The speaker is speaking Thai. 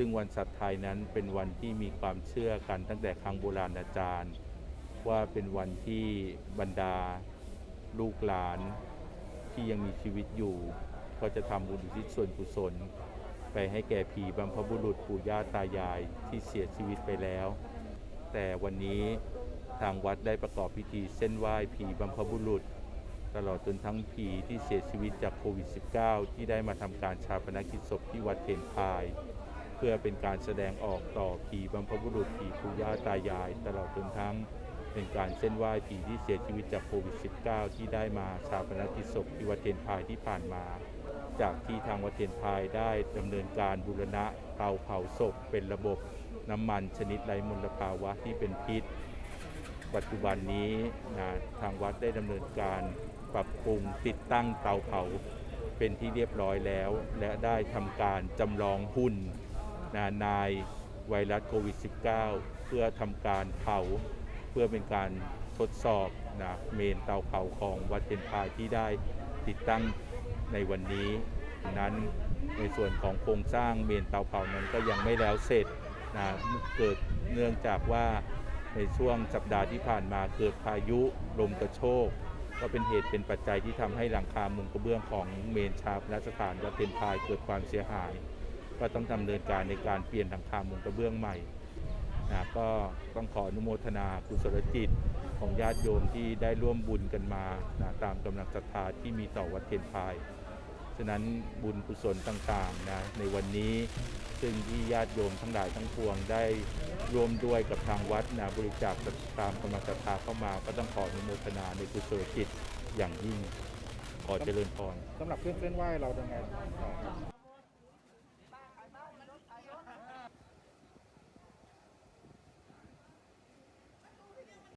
ซึ่งวันสัตว์ไทยนั้นเป็นวันที่มีความเชื่อกันตั้งแต่ครั้งโบราณอาจารย์ ว่าเป็นวันที่บรรดาลูกหลานที่ยังมีชีวิตอยู่ ก็จะทำบุญอุทิศส่วนกุศล ไปให้แก่ผีบรรพบุรุษปู่ย่าตายายที่เสียชีวิตไปแล้ว แต่วันนี้ทางวัดได้ประกอบพิธีเส้นไหว้ผีบรรพบุรุษ ตลอดจนทั้งผีที่เสียชีวิตจากโควิด -19 ที่ได้มาทำการชาปนกิจศพที่วัดเทนพาย เพื่อเป็นการแสดงออกต่อผีบรรพบุรุษผีปู่ย่าตายาย ตลอดจนทั้ง เป็นการเส้นไหว้ผีที่เสียชีวิตจากโควิด -19 ที่ได้มาชาปนกิจศพที่วัดเทนพายที่ผ่านมา จากที่ทางวัดเทนพายได้ดำเนินการบูรณะเตาเผาศพ เป็นระบบน้ำมันชนิดไร้มลภาวะที่เป็นพิษ ปัจจุบันนี้นะทางวัดได้ดำเนินการปรับปรุงติดตั้งเตาเผาเป็นที่เรียบร้อยแล้ว และได้ทำการจำลองหุ่น นะนายไวรัสโควิด -19 เพื่อทำการเผาเพื่อเป็นการทดสอบนะเมนเตาเผาของวัดเทนพายที่ได้ติดตั้งในวันนี้นั้นในส่วนของโครงสร้างเมนเตาเผานั้นก็ยังไม่แล้วเสร็จนะเกิดเนื่องจากว่าในช่วงสัปดาห์ที่ผ่านมาเกิดพายุลมกระโชกก็เป็นเหตุเป็นปัจจัยที่ทำให้หลังคามุงกระเบื้องของเมนชาปนสถานวัดเทนพายเกิดความเสียหาย ก็ต้องดำเนินการในการเปลี่ยนหลังคามุงกระเบื้องใหม่นะก็ต้องขออนุโมทนากุศลจิตของญาติโยมที่ได้ร่วมบุญกันมานะตามกำลังศรัทธาที่มีต่อวัดเทียนพาย ฉะนั้นบุญกุศลต่างๆนะในวันนี้ซึ่งที่ญาติโยมทั้งหลายทั้งปวงได้ร่วมด้วยกับทางวัดนะบริจาคตามกำลังศรัทธาเข้ามา ก็ต้องขออนุโมทนาในกุศลจิตอย่างยิ่งขอเจริญพรสำหรับเครื่องเส้นไหว้เรายังไง